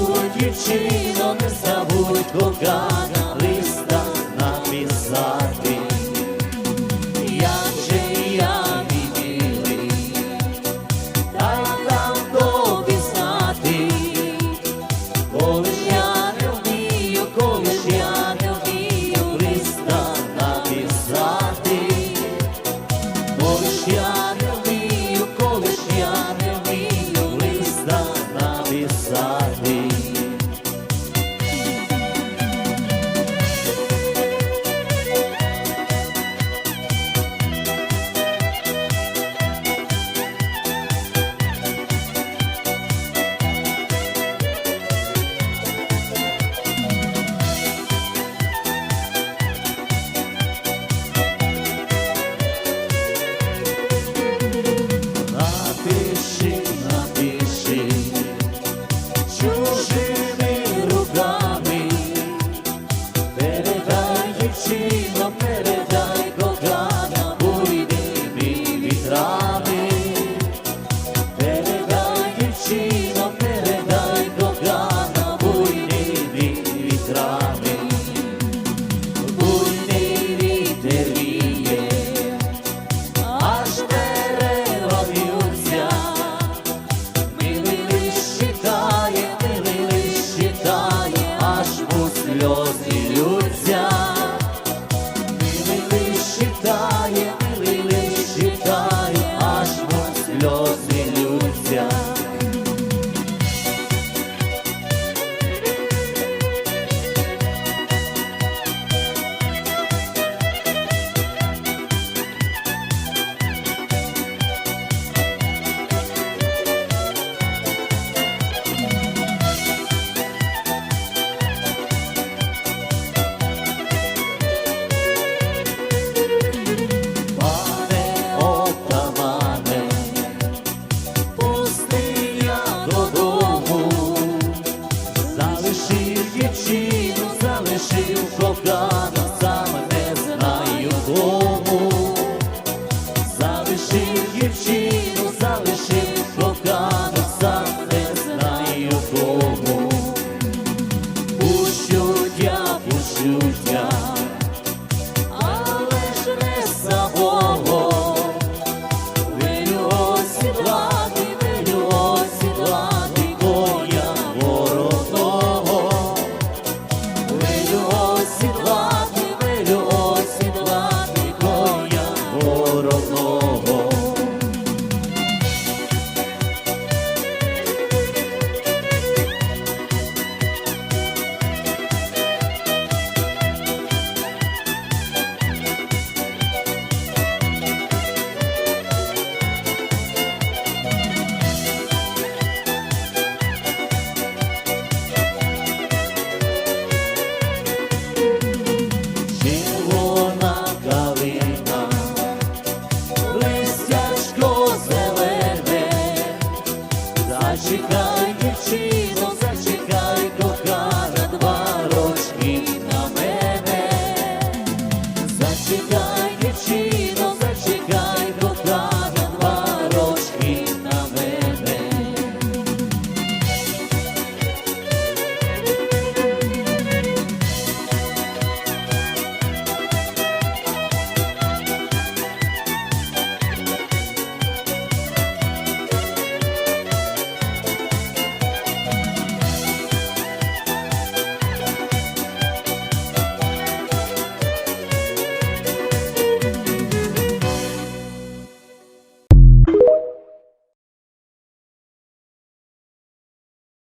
Милуй, дівчино, не забудь кохана. кохати, передай дівчино, передай буйний вітер вітрами, вітер віє, аж дерева б'ються, милий лиш читає, аж у сльози. sangue é te